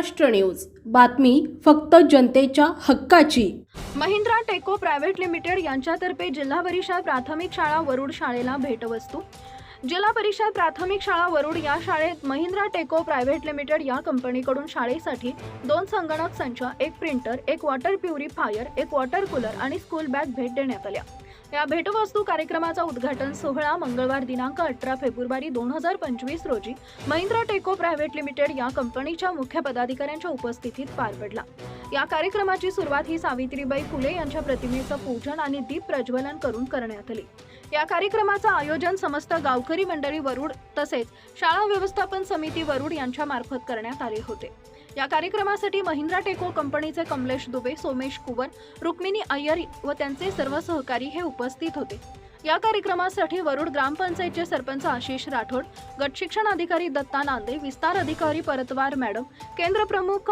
Maharashtra news. बातमी फक्त जनतेच्या हक्काची. महिंद्रा टेको प्रायव्हेट लिमिटेड यांच्यातर्फे जिल्हा परिषद प्राथमिक शाळा वरुड शाळेला भेटवस्तू. जिल्हा परिषद प्राथमिक शाळा वरुड या शाळेत महिंद्रा टेको प्रायव्हेट लिमिटेड या कंपनीकडून शाळेसाठी दोन संगणक संच एक प्रिंटर एक वॉटर प्युरिफायर एक वॉटर कूलर आणि स्कूल बॅग भेट देण्यात आल्या. या भेटवस्तू कार्यक्रमाचा उद्घाटन सोहळा मंगळवार दिनांक अठरा फेब्रुवारी दोन हजार पंचवीस रोजी महिंद्रा टेको प्रायव्हेट लिमिटेड या कंपनीच्या मुख्य पदाधिकाऱ्यांच्या उपस्थितीत पार पडला. या कार्यक्रमाची सुरुवात ही सावित्रीबाई फुले यांच्या प्रतिमेचं पूजन आणि दीप प्रज्वलन करून करण्यात आली. या कार्यक्रमाचं आयोजन समस्त गावकरी मंडळी वरुड तसेच शाळा व्यवस्थापन समिती वरुड यांच्या मार्फत करण्यात आले होते. या कार्यक्रमासाठी महिंद्रा टेको कंपनीचे कमलेश दुबे सोमेश कुवर रुक्मिणी अय्यर व त्यांचे सर्व सहकारी हे उपस्थित होते. या कार्यक्रमासाठी वरुड ग्रामपंचायतचे सरपंच आशिष राठोड गट शिक्षण अधिकारी दत्ता नांदे विस्तार अधिकारी परतवार मॅडम केंद्र प्रमुख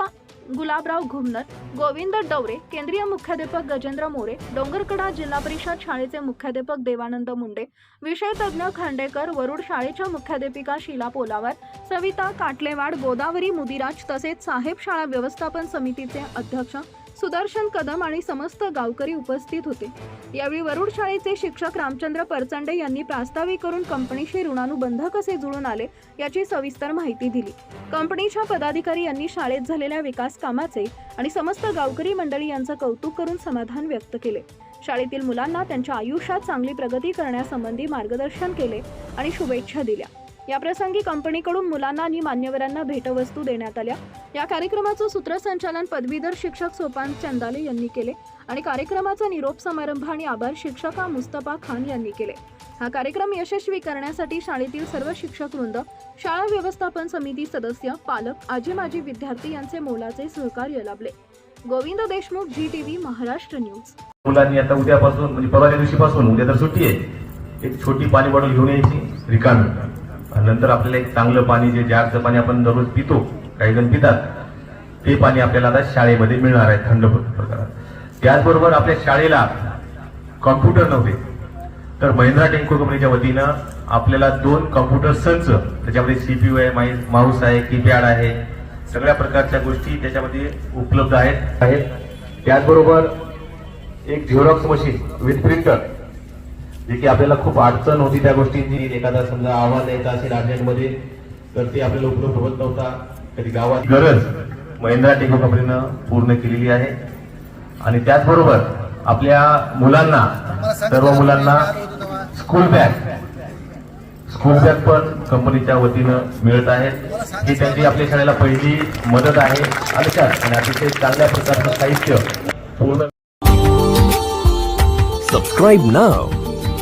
गुलाबराव घुमनर गोविंद डवरे केंद्रीय मुख्याध्यापक गजेंद्र मोरे डोंगरकडा जिल्हा परिषद शाळेचे मुख्याध्यापक देवानंद मुंडे विषय तज्ज्ञ खांडेकर वरुड शाळेच्या मुख्याध्यापिका शीला पोलावर सविता काटलेवाड गोदावरी मुदिराज तसेच साहेब शाळा व्यवस्थापन समितीचे अध्यक्ष सुदर्शन कदम आणि समस्त गावकरी उपस्थित होते. यावेळी वरुड शाळेचे शिक्षक रामचंद्र परचंडे यांनी प्रास्ताविक करून कंपनीशी ऋणानुबंध कसे जुळून आले याची सविस्तर माहिती दिली. कंपनीच्या पदाधिकारी यांनी शाळेत झालेल्या विकास कामाचे आणि समस्त गावकरी मंडळी यांचं कौतुक करून समाधान व्यक्त केले. शाळेतील मुलांना त्यांच्या आयुष्यात चांगली प्रगती करण्यासंबंधी मार्गदर्शन केले आणि शुभेच्छा दिल्या. याप्रसंगी कंपनीकडून मुलांना आणि मान्यवरांना भेटवस्तू देण्यात आल्या. या कार्यक्रमाचं सूत्रसंचालन पदवीधर शिक्षक सोपान चंदाले यांनी केले आणि कार्यक्रमाचा निरोप समारंभ आणि आभार शिक्षका मुस्तफा खान यांनी केले. हा कार्यक्रम यशस्वी करण्यासाठी शाळेतील सर्व शिक्षक वृंद शाळा व्यवस्थापन समिती सदस्य पालक आजी माजी विद्यार्थी यांचे मोलाचे सहकार्य लाभले. Govind Deshmukh ji TV Maharashtra news. मुलांनी आता उद्यापासून म्हणजे परवाच्या दिवशीपासून उद्या तर सुट्टी आहे. एक छोटी पाणी बॉटल घेऊन यायची रिकामी. नंतर आपल्याला एक चांगलं पाणी जे जारचं पाणी आपण दररोज पितो काही जण पितात ते पाणी आपल्याला आता शाळेमध्ये मिळणार आहे थंड प्रकारात. त्याचबरोबर आपल्या शाळेला कॉम्प्युटर नव्हते तर महिंद्रा टेन्को कंपनीच्या वतीनं आपल्याला दोन कॉम्प्युटर संच त्याच्यामध्ये सीपीयू आहे माई- माऊस आहे कीपॅड आहे सगळ्या प्रकारच्या गोष्टी त्याच्यामध्ये उपलब्ध आहेत. आहेत. त्याचबरोबर एक झेरॉक्स मशीन विथ प्रिंटर जे की आपल्याला खूप अडचण होती त्या गोष्टींची. एखादा समजा आवाज द्यायचा असेल अर्जंटमध्ये तर ते आपल्याला उपलब्ध होत नव्हता. कधी गावात गरज महिंद्रा टेको कंपनीनं पूर्ण केलेली आहे. आणि त्याचबरोबर आपल्या मुलांना सर्व मुलांना स्कूल बॅग. स्कूल बॅग पण कंपनीच्या वतीनं मिळत आहेत ही त्यांची आपल्या शाळेला पहिली मदत आहे. आणि त्यात आणि अतिशय चांगल्या प्रकारचं साहित्य पूर्ण Subscribe now